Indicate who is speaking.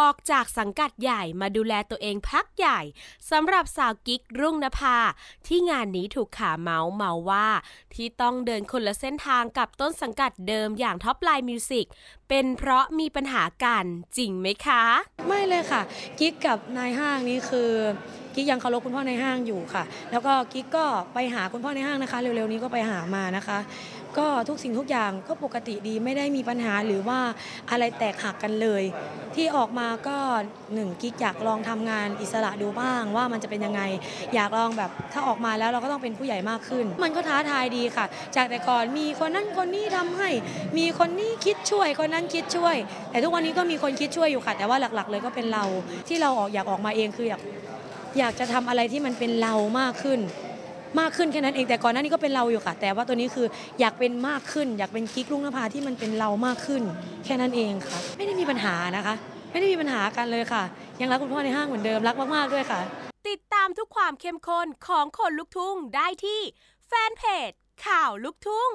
Speaker 1: ออกจากสังกัดใหญ่มาดูแลตัวเองพักใหญ่สำหรับสาวกิ๊กรุ่งนภา ที่งานนี้ถูกขาเมาส์เมาว่า ที่ต้องเดินคนละเส้นทางกับต้นสังกัดเดิมอย่างท็อปไลน์มิวสิกเป็นเพราะมีปัญหากันจริงไหมคะ
Speaker 2: ไม่เลยค่ะ กิ๊กกับนายห้างนี่คือกิ๊กยังเคารพคุณพ่อในห้างอยู่ค่ะ แล้วก็กิ๊กก็ไปหาคุณพ่อในห้างนะคะ เร็วๆนี้ก็ไปหามานะคะ ก็ทุกสิ่งทุกอย่างก็ปกติดีไม่ได้มีปัญหาหรือว่าอะไรแตกหักกันเลย ที่ออกมาก็หนึ่งกิ๊กอยากลองทำงานอิสระดูบ้างว่ามันจะเป็นยังไง อยากลองแบบถ้าออกมาแล้วเราก็ต้องเป็นผู้ใหญ่มากขึ้น มันก็ท้าทายดีค่ะ จากแต่ก่อนมีคนนั้นคนนี้ทำให้ มีคนนี้คิดช่วยคนนั้นคิดช่วย แต่ทุกวันนี้ก็มีคนคิดช่วยอยู่ค่ะ แต่ว่าหลักๆ เลยก็เป็นเราที่เราออกอยากออกมาเองคืออยากอยากจะทำอะไรที่มันเป็นเรามากขึ้น มากขึ้นแค่นั้นเองแต่ก่อนหน้านี้ก็เป็นเราอยู่ค่ะ แต่ว่าตัวนี้คืออยากเป็นมากขึ้น อยากเป็นกิ๊กลุงนภาที่มันเป็นเรามากขึ้น แค่นั้นเองค่ะ ไม่ได้มีปัญหานะคะ ไม่ได้มีปัญหากันเลยค่ะ ยังรักคุณพ่อในห้างเหมือนเดิมรักมากๆด้วยค่ะ
Speaker 1: ติดตามทุกความเข้มข้นของคนลุกทุ่งได้ที่แฟนเพจข่าวลุกทุ่ง